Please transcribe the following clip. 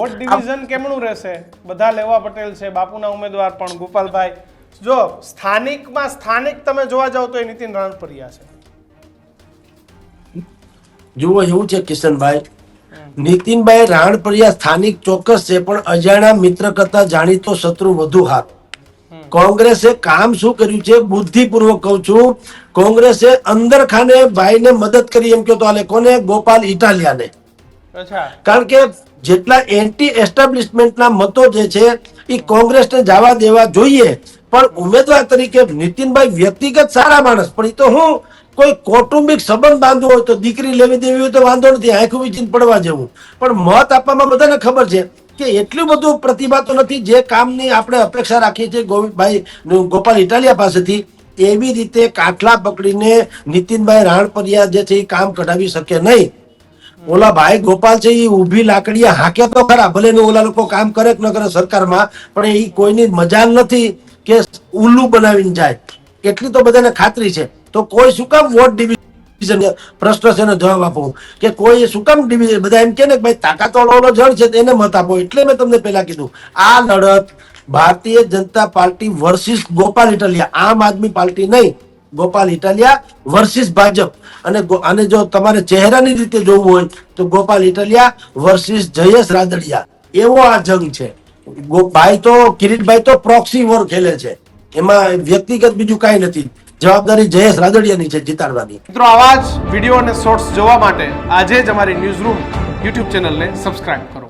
Vote division કેમનું રહેશે? બધા લેવા પટેલ છે બાપુના ઉમેદવાર પણ ગોપાલભાઈ. જો સ્થાનિકમાં સ્થાનિક તમે જોવા જાવ તો એ નીતિન રાણપરિયા છે. જુઓ એવું છે કિશનભાઈ. નીતિનભાઈ રાણપરિયા સ્થાનિક ચોક્કસ છે પણ અજાણ્યા મિત્ર કરતા જાણીતો શત્રુ વધુ હાથ. કોંગ્રેસે કામ શું કર્યું છે બુદ્ધિપૂર્વક કહું છું. કોંગ્રેસે અંદર ખાને ભાઈને મદદ કરી એમ કહો તો આલે કોને? ગોપાલ ઇટાલિયાને કારણ કે જેટલા એન્ટી એસ્ટાબ્લિશમેન્ટના મતો જે છે એ કોંગ્રેસને જવા દેવા જોઈએ. પણ ઉમેદવાર તરીકે નીતિનભાઈ વ્યક્તિગત સારા માણસ, પણ એ તો હું, કોઈ કૌટુંબિક સંબંધ બાંધવો હોય તો દીકરી લેવી દેવી હોય તો વાંધો નથી, આંખું વીચીને પડવા જેવું. પણ મત આપવામાં બધાને ખબર છે કે એટલું બધું પ્રતિભા તો નથી, જે કામની આપણે અપેક્ષા રાખીએ છીએ ગોવિંદભાઈ ગોપાલ ઇટાલિયા પાસેથી, એવી રીતે કાઠલા પકડીને નીતિનભાઈ રાણપરિયા જે છે એ કામ કઢાવી શકે નહીં. ઓલા ભાઈ ગોપાલ છે એ ઊભી લાકડીએ હાકે તો ખરા, ભલે ને ઓલા લોકો કામ કરે કે ન કરે સરકારમાં, પણ એ કોઈની મજાલ નથી કે ઉલ્લુ બનાવીને જાય. એટલી તો બધાને ખાતરી છે. તો કોઈ શું કામ વોટ ડિવિઝન પ્રશ્ન છે ને જવાબ આપો. કે કોઈ શું કામ ડિવિઝન, બધા એમ કે ને ભાઈ તાકાત વાળો જણ છે એને મત આપો. એટલે મેં તમને પહેલા કીધું. આ લડત Bharatiya Janata party versus Gopal Italia Aam Aadmi party નહીં. ગોપાલ ઇટાલિયા વર્સિસ ભાજપ. અને અને જો તમારે ચહેરાની રીતે જોવું હોય, તો ગોપાલ ઇટાલિયા વર્સિસ જયેશ રાદડિયા. એવો આ જંગ છે. ભાઈ તો, કિરીટભાઈ તો પ્રોક્સી વોર ખેલે છે. એમાં વ્યક્તિગત બીજું કાંઈ નથી. જવાબદારી જયેશ રાદડિયાની છે જીતાડવાની. મિત્રો, આવા જ વીડિયો અને શોર્ટ્સ જોવા માટે આજે જ અમારી ન્યૂઝ રૂમ યુટ્યુબ ચેનલને સબસ્ક્રાઇબ કરો.